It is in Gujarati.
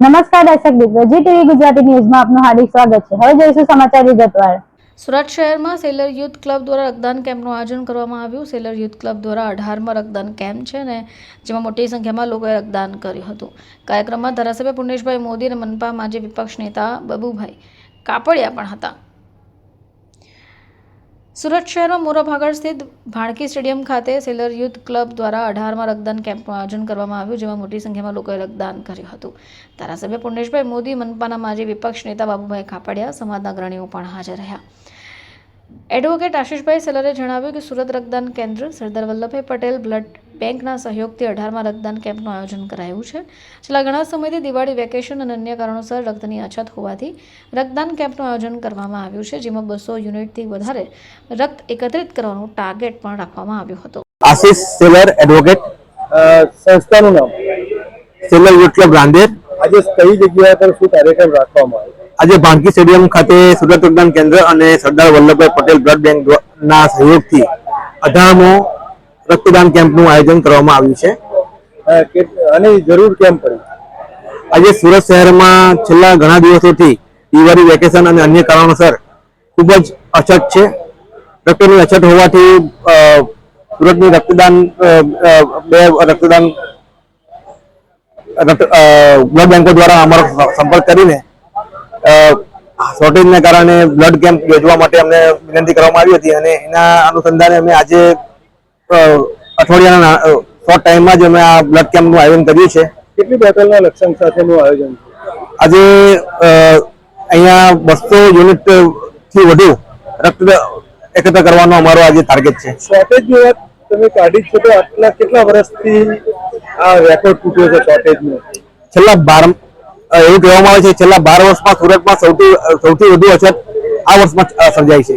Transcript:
નમસ્કાર દર્શક મિત્રો, જી ટીવી ગુજરાતી ન્યૂઝમાં આપનું હાર્દિક સ્વાગત છે. હવે જોઈશું સમાચાર વિગતવાર સુરત શહેરમાં સેલર યુથ ક્લબ દ્વારા રક્તદાન કેમ્પનું આયોજન કરવામાં આવ્યું. સેલર યુથ ક્લબ દ્વારા અઢારમાં રક્તદાન કેમ્પ છે ને, જેમાં મોટી સંખ્યામાં લોકોએ રક્તદાન કર્યું હતું. કાર્યક્રમમાં ધારાસભ્ય પુણેશભાઈ મોદી અને મનપા માજી વિપક્ષ નેતા બબુભાઈ કાપડિયા પણ હતા. સુરત શહેરમાં મોરાભાગળ સ્થિત ભાણકી સ્ટેડિયમ ખાતે સેલર યુથ ક્લબ દ્વારા અઢારમાં રક્તદાન કેમ્પનું આયોજન કરવામાં આવ્યું, જેમાં મોટી સંખ્યામાં લોકોએ રક્તદાન કર્યું હતું. ધારાસભ્ય પુર્ણેશભાઈ મોદી, મનપાના માજી વિપક્ષ નેતા બાબુભાઈ ખાપડિયા, સમાજના અગ્રણીઓ પણ હાજર રહ્યા. એડવોકેટ આશિષભાઈ સેલરે જણાવ્યું કે સુરત રક્તદાન કેન્દ્ર સરદાર વલ્લભભાઈ પટેલ બ્લડ બેંકના સહયોગથી અઢારમાં રક્તદાન કેમ્પનું આયોજન કરાયું છે. છેલ્લા ઘણા સમયથી દિવાળી વેકેશન અને અન્ય કારણોસર રક્તની અછત હોવાથી રક્તદાન કેમ્પનું આયોજન કરવામાં આવ્યું છે જેમાં બસો યુનિટથી વધારે રક્ત એકત્રિત કરવાનું ટાર્ગેટ પણ રાખવામાં આવ્યું હતું. આશિષ સેલર એડવોકેટ સંસ્થાનું નામ? Sailor youth club Rander. આજે કઈ જગ્યા પર શું કાર્યક્રમ રાખવામાં આવ્યો? આજે ભાણકી સ્ટેડિયમ ખાતે સુરત રક્તદાન કેન્દ્ર અને સરદાર વલ્લભભાઈ પટેલ બ્લડ બેંક ના સહયોગથી અઢારમો રક્તદાન કેમ્પનું આયોજન કરવામાં આવ્યું છે. અને જરૂર કેમ પડી? આજે સુરત શહેરમાં છેલ્લા ઘણા દિવસોથી દિવાળી વેકેશન અને અન્ય કારણોસર ખૂબ જ અછત છે. રક્તની અછત હોવાથી સુરતની રક્તદાન બે રક્તદાન રક્ત- બ્લડ બેંકો દ્વારા અમારો સંપર્ક કરીને શોર્ટેજને કારણે બ્લડ કેમ્પ યોજવા માટે અમને વિનંતી કરવામાં આવી હતી અને એના અનુસંધાને અમે આજે અઠવાડિયાના શોર્ટ ટાઈમમાં જ અમે આ બ્લડ કેમ્પનું આયોજન કર્યું છે કેટલી બોટલના લક્ષણ સાથેનું આયોજન આજે અહીંયા બસો યુનિટથી વધુ રક્ત એકત્ર કરવાનો અમારો આજે ટાર્ગેટ છે. શોર્ટેજની વાત તમે કાઢી છો તો આટલા કેટલા વર્ષથી આ રેકોર્ડ તૂટ્યો છે શોર્ટેજનો છેલ્લા બાર એવું કહેવામાં આવે છે છેલ્લા બાર વર્ષમાં સુરતમાં સૌથી સૌથી વધુ અછત આ વર્ષમાં સર્જાઈ છે.